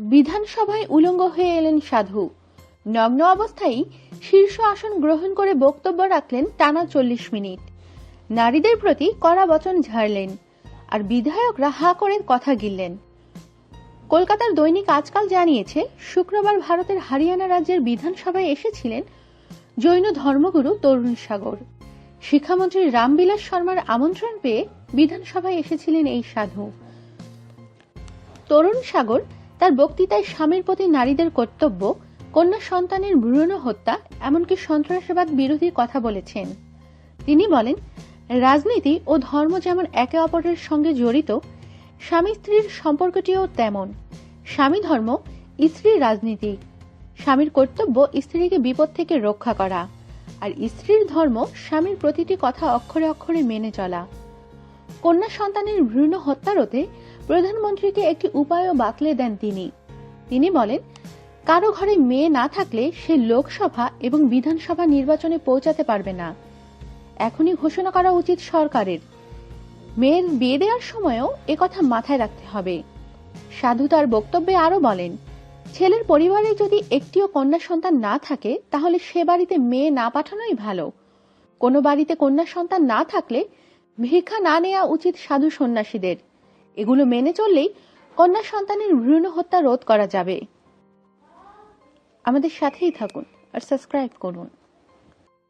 বিধানসভায় উলঙ্গ হয়ে এলেন সাধু। নগ্ন অবস্থায় শীর্ষ আসন গ্রহণ করে বক্তব্য রাখলেন টানা চল্লিশ মিনিট। নারীদের প্রতি কড়া বচন ঝাড়লেন আর বিধায়করা হা করে কথা গিললেন। কলকাতার দৈনিক আজকাল জানিয়েছে, শুক্রবার ভারতের হরিয়ানা রাজ্যের বিধানসভায় এসেছিলেন জৈন ধর্মগুরু তরুণ সাগর। শিক্ষামন্ত্রী রামবিলাস শর্মার আমন্ত্রণ পেয়ে বিধানসভায় এসেছিলেন এই সাধু। তরুণ সাগর তার বক্তৃতায় স্বামীর প্রতি নারীদের কর্তব্য, কন্যা সন্তানের ভ্রূণ হত্যা, এমনকি সন্ত্রাসবাদ বিরোধী কথা বলেছেন। তিনি বলেন, রাজনীতি ও ধর্ম যেমন একে অপরের সঙ্গে জড়িত, স্বামী স্ত্রীর সম্পর্কটিও তেমন। স্বামী ধর্ম, স্ত্রী রাজনীতি। স্বামীর কর্তব্য স্ত্রীকে বিপদ থেকে রক্ষা করা। আর স্ত্রীর ধর্ম স্বামীর প্রতিটি কথা অক্ষরে অক্ষরে মেনে চলা। কন্যা সন্তানের ভ্রূণ হত্যা রোধে প্রধানমন্ত্রীকে একটি উপায়ও বাতলে দেন তিনি। তিনি বলেন, কারও ঘরে মেয়ে না থাকলে সে লোকসভা এবং বিধানসভা নির্বাচনে পৌঁছাতে পারবে না। এখনই ঘোষণা করা উচিত সরকারের। মেয়ের বিয়ে দেওয়ার সময়ও একথা মাথায় রাখতে হবে। সাধু তার বক্তব্যে আরও বলেন, ছেলের পরিবারে যদি একটিও কন্যা সন্তান না থাকে, তাহলে সে বাড়িতে মেয়ে না পাঠানোই ভালো। কোনো বাড়িতে কন্যা সন্তান না থাকলে ভিক্ষা না নেওয়া উচিত সাধু সন্ন্যাসীদের। এগুলো মেনে চললেই কন্যা সন্তানের ভ্রূণ হত্যা রোধ করা যাবে। আমাদের সাথেই থাকুন আর সাবস্ক্রাইব করুন।